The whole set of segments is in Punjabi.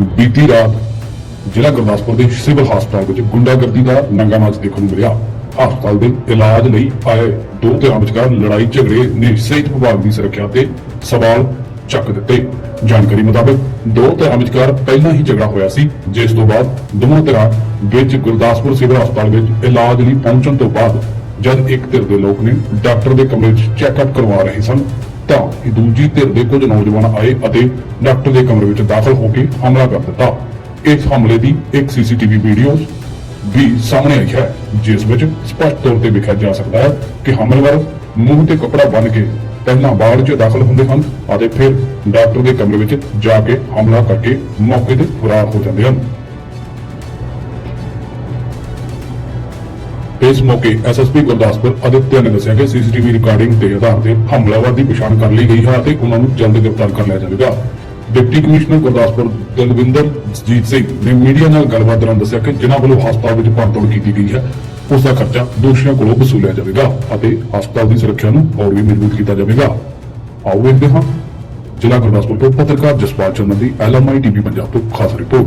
ਬੀਤੀ ਰਾਤ ਜ਼ਿਲ੍ਹਾ ਗੁਰਦਾਸਪੁਰ ਦੇ ਸਿਵਲ ਹਸਪਤਾਲ ਵਿੱਚ ਗੁੰਡਾਗਰਦੀ ਦਾ ਨੰਗਾ ਨਾਚ ਦੇਖਣ ਨੂੰ ਮਿਲਿਆ। ਹਸਪਤਾਲ ਦੇ ਇਲਾਜ ਲਈ ਆਏ ਦੋ ਧਿਰਾਂ ਵਿਚਕਾਰ ਲੜਾਈ ਝਗੜੇ ਨੇ ਸਿਹਤ ਵਿਭਾਗ ਦੀ ਸੁਰੱਖਿਆ ਤੇ ਸਵਾਲ ਚੱਕ ਦਿੱਤੇ। ਜਾਣਕਾਰੀ ਮੁਤਾਬਕ ਦੋ ਧਿਰਾਂ ਵਿਚਕਾਰ ਪਹਿਲਾਂ ਹੀ ਝਗੜਾ ਹੋਇਆ ਸੀ, ਜਿਸ ਤੋਂ ਬਾਅਦ ਦੋਵਾਂ ਧਿਰਾਂ ਵਿੱਚ ਗੁਰਦਾਸਪੁਰ ਸਿਵਲ ਹਸਪਤਾਲ ਵਿੱਚ ਇਲਾਜ ਲਈ ਪਹੁੰਚਣ ਤੋਂ ਬਾਅਦ ਜਦ ਇੱਕ ਧਿਰ ਦੇ ਲੋਕ ਨੇ ਡਾਕਟਰ ਦੇ ਕਮਰੇ 'ਚ ਚੈੱਕਅਪ ਕਰਵਾ ਰਹੇ ਸਨ ਤਾਂ ਇਹ ਦੂਜੀ ਧਿਰ ਦੇ ਕੁਝ ਨੌਜਵਾਨ ਆਏ ਅਤੇ ਡਾਕਟਰ ਦੇ ਕਮਰੇ ਵਿੱਚ ਦਾਖਲ ਹੋ ਕੇ ਹਮਲਾ ਕਰ ਦਿੱਤਾ। ਇਸ ਹਮਲੇ ਦੀ ਇੱਕ ਸੀਸੀਟੀਵੀ ਵੀਡੀਓ ਵੀ ਸਾਹਮਣੇ ਆਈ ਹੈ, ਜਿਸ ਵਿੱਚ ਸਪਸ਼ਟ ਤੌਰ ਤੇ ਵਿਖਿਆ ਜਾ ਸਕਦਾ ਹੈ ਕਿ ਹਮਲਾਵਰ ਮੂੰਹ ਤੇ ਕੱਪੜਾ ਬੰਨ੍ਹ ਕੇ ਪਹਿਲਾਂ ਬਾੜ 'ਚ ਦਾਖਲ ਹੁੰਦੇ ਹਨ ਅਤੇ ਫਿਰ ਡਾਕਟਰ ਦੇ ਕਮਰੇ ਵਿੱਚ ਜਾ ਕੇ ਹਮਲਾ ਕਰਕੇ ਮੌਕੇ ਤੇ ਫਰਾਰ ਹੋ ਜਾਂਦੇ ਹਨ। ਇਸ ਮੌਕੇ ਐਸਐਸਪੀ ਗੁਰਦਾਸਪੁਰ ਅਦਿੱਤਿਆ ਨੇ ਦੱਸਿਆ ਕਿ ਸੀਸੀਟੀਵੀ ਰਿਕਾਰਡਿੰਗ ਦੇ ਆਧਾਰ ਤੇ ਹਮਲਾਵਰ ਦੀ ਪਛਾਣ ਕਰ ਲਈ ਗਈ ਹੈ ਅਤੇ ਉਹਨਾਂ ਨੂੰ ਜਲਦ ਗ੍ਰਿਫਤਾਰ ਕਰ ਲਿਆ ਜਾਵੇਗਾ। ਡਿਪਟੀ ਕਮਿਸ਼ਨਰ ਗੁਰਦਾਸਪੁਰ ਦਲਵਿੰਦਰ ਜੀਤ ਸਿੰਘ ਨੇ ਮੀਡੀਆ ਨਾਲ ਗੱਲਬਾਤ ਦੌਰਾਨ ਦੱਸਿਆ ਕਿ ਜਿਨ੍ਹਾਂ ਵੱਲੋਂ ਹਸਪਤਾਲ ਵਿੱਚ ਭੰਨਤੋੜ ਕੀਤੀ ਗਈ ਹੈ, ਉਸ ਦਾ ਖਰਚਾ ਦੋਸ਼ੀਆਂ ਕੋਲੋਂ ਵਸੂਲਿਆ ਜਾਵੇਗਾ ਅਤੇ ਹਸਪਤਾਲ ਦੀ ਸੁਰੱਖਿਆ ਨੂੰ ਹੋਰ ਵੀ ਮਜ਼ਬੂਤ ਕੀਤਾ ਜਾਵੇਗਾ। ਆਓ ਵੇਖਦੇ ਹਾਂ। ਜ਼ਿਲ੍ਹਾ ਗੁਰਦਾਸਪੁਰ ਤੋਂ ਪੱਤਰਕਾਰ ਜਸਪਾਲ ਚੰਦਰ ਦੀ ਐਲਐਮਆਈ ਟੀਵੀ ਪੰਜਾਬ ਤੋਂ ਖਾਸ report.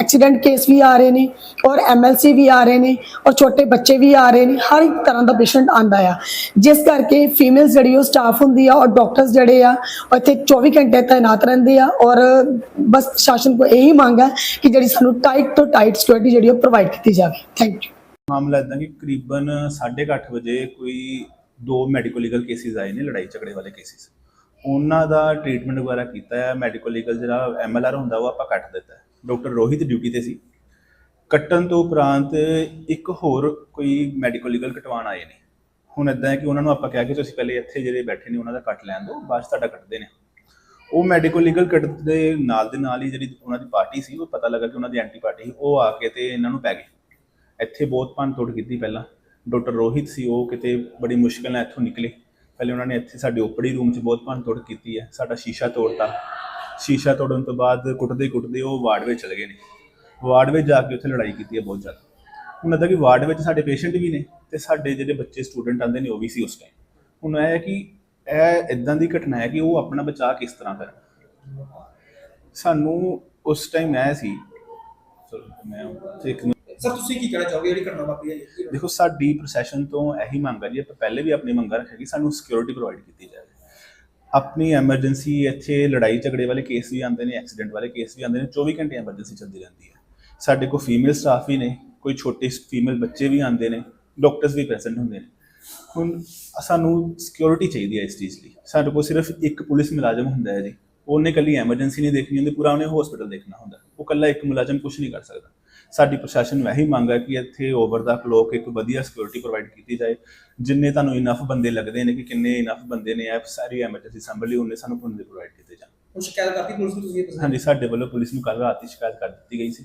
ਐਕਸੀਡੈਂਟ ਕੇਸ ਵੀ ਆ ਰਹੇ ਨੇ ਔਰ ਐਮਐਲਸੀ ਵੀ ਆ ਰਹੇ ਨੇ ਔਰ ਛੋਟੇ ਬੱਚੇ ਵੀ ਆ ਰਹੇ ਨੇ, ਹਰ ਇੱਕ ਤਰ੍ਹਾਂ ਦਾ ਪੇਸ਼ੈਂਟ ਆਂਦਾ ਆ। ਜਿਸ ਕਰਕੇ ਫੀਮੇਲ ਜਿਹੜੀ ਉਹ ਸਟਾਫ ਹੁੰਦੀ ਆ ਔਰ ਡਾਕਟਰਸ ਜਿਹੜੇ ਆ, ਉਹ ਇੱਥੇ 24 ਘੰਟੇ ਤਾਇਨਾਤ ਰਹਿੰਦੇ ਆ ਔਰ ਬਸ ਸ਼ਾਸਨ ਕੋ ਇਹੀ ਮੰਗ ਹੈ ਕਿ ਜਿਹੜੀ ਸਾਨੂੰ ਟਾਈਟ ਤੋਂ ਟਾਈਟ ਸਿਕਿਉਰਿਟੀ ਜਿਹੜੀ ਉਹ ਪ੍ਰੋਵਾਈਡ ਕੀਤੀ ਜਾਵੇ। ਥੈਂਕ ਯੂ ਮਾਮਲਾ ਇਦਾਂ ਕਿ ਕਰੀਬਨ 8:30 ਵਜੇ ਕੋਈ ਦੋ ਮੈਡੀਕਲ ਲੀਗਲ ਕੇਸਿਸ ਆਏ ਨੇ, ਲੜਾਈ ਝਗੜੇ ਵਾਲੇ ਕੇਸਿਸ ਉਹਨਾਂ ਦਾ ਟ੍ਰੀਟਮੈਂਟ ਵਗੈਰਾ ਕੀਤਾ ਹੈ ਮੈਡੀਕਲ ਲੀਗਲ ਜਿਹੜਾ ਐਮਐਲਆਰ ਹੁੰਦਾ ਉਹ ਆਪਾਂ ਕੱਟ ਦਿੱਤਾ। ਹੈ ਡਾਕਟਰ ਰੋਹਿਤ ਡਿਊਟੀ ਤੇ ਸੀ। ਕੱਟਣ ਤੋਂ ਉਪਰੰਤ ਇੱਕ ਹੋਰ ਕੋਈ ਮੈਡੀਕਲ ਲੀਗਲ ਕਟਵਾਉਣ ਆਏ ਨੇ। ਹੁਣ ਇਦਾਂ ਹੈ ਕਿ ਉਹਨਾਂ ਨੂੰ ਆਪਾਂ ਕਿਹਾ ਕਿ ਤੁਸੀਂ ਪਹਿਲੇ ਇੱਥੇ ਜਿਹੜੇ ਬੈਠੇ ਨੇ, ਉਹਨਾਂ ਦਾ ਕੱਟ ਲੈਣ ਦਿਓ, ਬਾਅਦ 'ਚ ਤੁਹਾਡਾ ਕੱਟਦੇ ਨੇ। ਉਹ ਮੈਡੀਕਲ ਲੀਗਲ ਕੱਟ ਦੇ ਨਾਲ ਦੇ ਨਾਲ ਹੀ ਜਿਹੜੀ ਉਹਨਾਂ ਦੀ ਪਾਰਟੀ ਸੀ, ਉਹ ਪਤਾ ਲੱਗਾ ਕਿ ਉਹਨਾਂ ਦੀ ਐਂਟੀ ਪਾਰਟੀ ਸੀ, ਉਹ ਆ ਕੇ ਤੇ ਇਹਨਾਂ ਨੂੰ ਪੈ ਗਏ। ਇੱਥੇ ਬਹੁਤ ਭੰਨ ਤੋੜ ਕੀਤੀ ਪਹਿਲਾਂ। ਡਾਕਟਰ ਰੋਹਿਤ ਸੀ, ਉਹ ਕਿਤੇ ਬੜੀ ਮੁਸ਼ਕਲ ਨਾਲ ਇੱਥੋਂ ਨਿਕਲੇ। ਪਹਿਲੇ ਉਹਨਾਂ ਨੇ ਇੱਥੇ ਸਾਡੇ ਓਪੜੀ ਰੂਮ 'ਚ ਬਹੁਤ ਭੰਨ ਤੋੜ ਕੀਤੀ ਹੈ, ਸਾਡਾ ਸ਼ੀਸ਼ਾ ਤੋੜਤਾ। ਸ਼ੀਸ਼ਾ ਤੋੜਨ ਤੋਂ ਬਾਅਦ ਕੁੱਟਦੇ ਕੁੱਟਦੇ ਉਹ ਵਾਰਡ ਵਿੱਚ ਚਲੇ ਗਏ ਨੇ। ਵਾਰਡ ਵਿੱਚ ਜਾ ਕੇ ਉੱਥੇ ਲੜਾਈ ਕੀਤੀ ਹੈ ਬਹੁਤ ਜ਼ਿਆਦਾ। ਹੁਣ ਇਹਦਾ ਕਿ ਵਾਰਡ ਵਿੱਚ ਸਾਡੇ ਪੇਸ਼ੈਂਟ ਵੀ ਨੇ ਤੇ ਸਾਡੇ ਜਿਹੜੇ ਬੱਚੇ ਸਟੂਡੈਂਟ ਆਉਂਦੇ ਨੇ ਉਹ ਵੀ ਸੀ ਉਸ ਟਾਈਮ ਹੁਣ ਇਹ ਹੈ ਕਿ ਇਹ ਇਦਾਂ ਦੀ ਘਟਨਾ ਹੈ ਕਿ ਉਹ ਆਪਣਾ ਬਚਾਅ ਕਿਸ ਤਰ੍ਹਾਂ ਕਰਨ। ਸਾਨੂੰ ਉਸ ਟਾਈਮ ਇਹ ਸੀ। ਮੈਂ ਇੱਕ ਸਰ ਤੁਸੀਂ ਕੀ ਕਹਿਣਾ ਚਾਹੋਗੇ? ਜਿਹੜੀ ਘਟਨਾ ਵਾਪਰੀ ਹੈ? ਦੇਖੋ ਸਾਡੀ ਪ੍ਰੋਸੈਸ਼ਨ ਤੋਂ ਇਹੀ ਮੰਗ ਹੈ ਜੀ ਆਪਾਂ ਪਹਿਲੇ ਵੀ ਆਪਣੀ ਮੰਗਾਂ ਰੱਖਿਆ ਕਿ ਸਾਨੂੰ ਸਿਕਿਉਰਿਟੀ ਪ੍ਰੋਵਾਈਡ ਕੀਤੀ ਜਾਵੇ ਆਪਣੀ ਐਮਰਜੈਂਸੀ ਇੱਥੇ ਲੜਾਈ ਝਗੜੇ ਵਾਲੇ ਕੇਸ ਵੀ ਆਉਂਦੇ ਨੇ ਐਕਸੀਡੈਂਟ ਵਾਲੇ ਕੇਸ ਵੀ ਆਉਂਦੇ ਨੇ 24 ਘੰਟੇ ਐਮਰਜੈਂਸੀ ਚੱਲਦੀ ਰਹਿੰਦੀ ਹੈ। ਸਾਡੇ ਕੋਲ ਫੀਮੇਲ ਸਟਾਫ ਵੀ ਨੇ, ਕੋਈ ਛੋਟੇ ਫੀਮੇਲ ਬੱਚੇ ਵੀ ਆਉਂਦੇ ਨੇ ਡਾਕਟਰਸ ਵੀ ਪ੍ਰੈਜ਼ੈਂਟ ਹੁੰਦੇ ਨੇ। ਹੁਣ ਸਾਨੂੰ ਸਿਕਿਉਰਿਟੀ ਚਾਹੀਦੀ ਹੈ ਇਸ ਚੀਜ਼ ਲਈ। ਸਾਡੇ ਕੋਲ ਸਿਰਫ ਇੱਕ ਪੁਲਿਸ ਮੁਲਾਜ਼ਮ ਹੁੰਦਾ ਹੈ ਜੀ। ਉਹਨੇ ਕੱਲੀ ਐਮਰਜੈਂਸੀ ਨਹੀਂ ਦੇਖਣੀ ਹੁੰਦੀ, ਪੂਰਾ ਉਹਨੇ ਹਸਪੀਟਲ ਦੇਖਣਾ ਹੁੰਦਾ। ਉਹ ਕੱਲਾ ਇੱਕ ਮੁਲਾਜ਼ਮ ਕੁਝ ਨਹੀਂ ਕਰ ਸਕਦਾ। ਸਾਡੀ ਪ੍ਰਸ਼ਾਸਨ ਇਹੀ ਮੰਗ ਹੈ ਕਿ ਇੱਥੇ ਓਵਰ ਦਾ ਕਲੋਕ ਇੱਕ ਵਧੀਆ ਸਿਕਿਉਰਿਟੀ ਪ੍ਰੋਵਾਈਡ ਕੀਤੀ ਜਾਏ। ਜਿੰਨੇ ਤੁਹਾਨੂੰ ਇਨਫ ਬੰਦੇ ਲੱਗਦੇ ਨੇ ਕਿ ਕਿੰਨੇ ਇਨਫ ਬੰਦੇ ਨੇ ਇਹ ਸਾਰੀ ਐਮਰਜੈਂਸੀ ਸੰਭਲੀ ਉਹਨੇ ਸਾਨੂੰ ਬੰਦੇ ਪ੍ਰੋਵਾਈਡ ਕੀਤੇ ਜਾਣ। ਹੁਣ ਸ਼ਿਕਾਇਤ ਕਰਤੀ ਪੁਲਿਸ ਨੂੰ ਤੁਸੀਂ ਹਾਂਜੀ ਸਾਡੇ ਵੱਲੋਂ ਪੁਲਿਸ ਨੂੰ ਕੱਲ੍ਹ ਰਾਤ ਹੀ ਸ਼ਿਕਾਇਤ ਕਰ ਦਿੱਤੀ ਗਈ ਸੀ।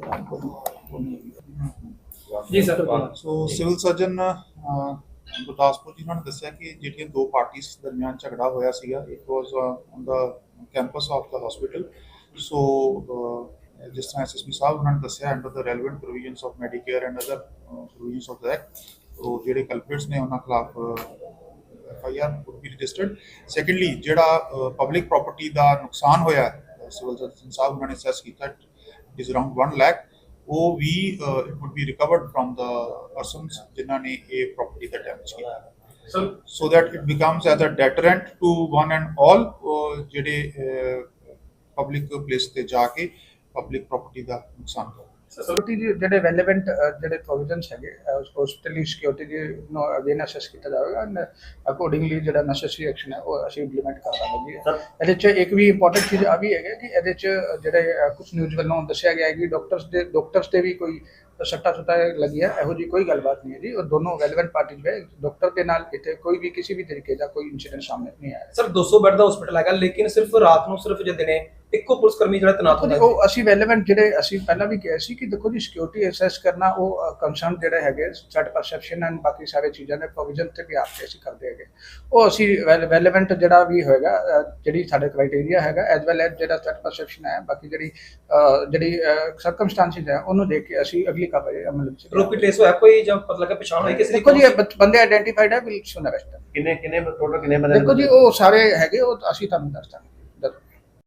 sir civil ji sir so civil surgeon Gurdaspur ji ਉਹਨਾਂ ਨੇ ਦੱਸਿਆ ਕਿ ਜਿਹੜੀਆਂ ਦੋ ਪਾਰਟੀਆਂ ਦਰਮਿਆਨ ਝਗੜਾ ਹੋਇਆ ਸੀਗਾ। It was on the campus of the hospital so ਜਿਸ ਤਰ੍ਹਾਂ ਐਸਐਸਪੀ ਸਾਹਿਬ ਉਹਨਾਂ ਨੇ ਦੱਸਿਆ under the relevant provisions of medicare and other provisions of the act so ਜਿਹੜੇ ਕਲਪ੍ਰਿਟਸ ਨੇ, ਉਹਨਾਂ ਖਿਲਾਫ F I R would secondly ਜਿਹੜਾ ਪਬਲਿਕ ਪ੍ਰਾਪਰਟੀ ਦਾ ਨੁਕਸਾਨ ਹੋਇਆ ਸਿਵਲ ਸਰਜਨ ਸਾਹਿਬ ਉਹਨਾਂ ਨੇ ਸੈਸ ਕੀਤਾ ਇਟ ਇਜ਼ ਅਰਾਊਂਡ 1 ਲੱਖ ਉਹ ਵੀ it would be recovered from the persons ਜਿਨ੍ਹਾਂ ਨੇ ਇਹ ਪ੍ਰਾਪਰਟੀ ਦਾ ਡੈਮੇਜ ਕੀਤਾ। Sir so that it becomes as a deterrent to one and all uh, ਜਿਹੜੇ ਪਬਲਿਕ ਪਲੇਸ ਤੇ ਜਾ ਕੇ ਪਬਲਿਕ ਪ੍ਰਾਪਰਟੀ ਦਾ ਨੁਕਸਾਨ ਕਰ ਸਿਕਿਉਰਿਟੀ ਦੇ ਜਿਹੜੇ ਰੈਲੇਵੈਂਟ ਜਿਹੜੇ ਪ੍ਰੋਵੀਜ਼ਨਸ ਹੈਗੇ ਹਸਪੀਟਲੀ ਸਿਕਿਉਰਿਟੀ ਦੇ ਨੂੰ ਅਗੇਨ ਅਸੈਸ ਕੀਤਾ ਜਾਵੇਗਾ ਐਂਡ ਅਕੋਰਡਿੰਗਲੀ ਜਿਹੜਾ ਨੈਸੈਸਰੀ ਐਕਸ਼ਨ ਹੈ ਉਹ ਅਸੀਂ ਇੰਪਲੀਮੈਂਟ ਕਰ ਦਾਂਗੇ ਇਹਦੇ ਚ ਇੱਕ ਵੀ ਇੰਪੋਰਟੈਂਟ ਚੀਜ਼ ਆ ਵੀ ਹੈਗਾ ਕਿ ਇਹਦੇ ਚ ਜਿਹੜੇ ਕੁਝ ਨਿਊਜ਼ ਵੱਲੋਂ ਦੱਸਿਆ ਗਿਆ ਹੈ ਕਿ ਡਾਕਟਰਸ ਦੇ ਡਾਕਟਰਸ ਤੇ ਵੀ ਕੋਈ ਸੱਟਾ ਸੁੱਟਾ ਲੱਗੀ ਹੈ ਇਹੋ ਜੀ ਕੋਈ ਗੱਲਬਾਤ ਨਹੀਂ ਹੈ ਜੀ। ਉਹ ਦੋਨੋਂ ਰੈਲੇਵੈਂਟ ਪਾਰਟੀਜ਼ ਹੈ ਡਾਕਟਰ ਦੇ ਨਾਲ ਇੱਥੇ ਕੋਈ ਵੀ ਕਿਸੇ ਵੀ ਤਰੀਕੇ ਦਾ ਕੋਈ ਇਨਸੀਡੈਂਟ ਸਾਹਮਣੇ ਨਹੀਂ ਆਇਆ। ਸਰ 200 ਬੈੱਡ ਦਾ ਹਸਪੀਟਲ ਹੈਗਾ ਲੇਕਿਨ ਸਿਰਫ ਰਾਤ ਨੂੰ ਸਿਰਫ ਜੇ ਦਿਨੇ ਇੱਕੋ ਪੁਲਿਸ ਕਰਮੀ ਜਿਹੜਾ ਤੈਨਾਤ ਹੁੰਦਾ ਉਹ ਅਸੀਂ ਰੈਲੇਵੈਂਟ ਜਿਹੜੇ ਅਸੀਂ ਪਹਿਲਾਂ ਵੀ ਕਿਹਾ ਸੀ ਕਿ ਦੇਖੋ ਜੀ ਸਿਕਿਉਰਿਟੀ ਅਸੈਸ ਕਰਨਾ ਉਹ ਕੰਸਰਨ ਜਿਹੜੇ ਹੈਗੇ ਸੈਟ ਪਰਸੈਪਸ਼ਨ ਐਂਡ ਬਾਕੀ ਸਾਰੇ ਚੀਜ਼ਾਂ ਦੇ ਪ੍ਰੋਵੀਜ਼ਨ ਤੇ ਵੀ ਆਪਕੇ ਅਸੀਂ ਕਰਦੇ ਹੈਗੇ। ਉਹ ਅਸੀਂ ਰੈਲੇਵੈਂਟ ਜਿਹੜਾ ਵੀ ਹੋਏਗਾ ਜਿਹੜੀ ਸਾਡੇ ਕ੍ਰਾਈਟੇਰੀਆ ਹੈਗਾ ਐਸ ਵੈਲ ਐਸ ਜਿਹੜਾ ਸੈਟ ਪਰਸੈਪਸ਼ਨ ਹੈ ਬਾਕੀ ਜਿਹੜੀ ਜਿਹੜੀ ਸਰਕਮਸਟੈਂਸਸ ਹੈ ਉਹਨੂੰ ਦੇਖ ਕੇ ਅਸੀਂ ਅਗਲੀ ਕਾਰਵਾਈ ਅਮਲ ਵਿੱਚ ਰੋਪੀ ਟ੍ਰੇਸ ਹੋਇਆ ਕੋਈ ਜਾਂ ਪਤਾ ਲੱਗਾ ਪਛਾਣ ਹੋਈ ਕਿਸੇ ਦੀ ਦੇਖੋ ਜੀ ਇਹ ਬੰਦ- ਬੰਦੇ ਆਇਡੈਂਟੀਫਾਈਡ ਹੈ ਵਿਲ ਸੁਨ ਅਰੈਸਟ ਕਿੰਨੇ ਕਿੰਨੇ ਟੋਟਲ ਕਿੰਨੇ ਬੰਦੇ ਦੇਖੋ ਜੀ ਉਹ ਸਾਰੇ ਹੈਗੇ ਉਹ ਅਸੀਂ ਤੁਹਾਨੂੰ ਦੱਸ ਦਾਂਗੇ।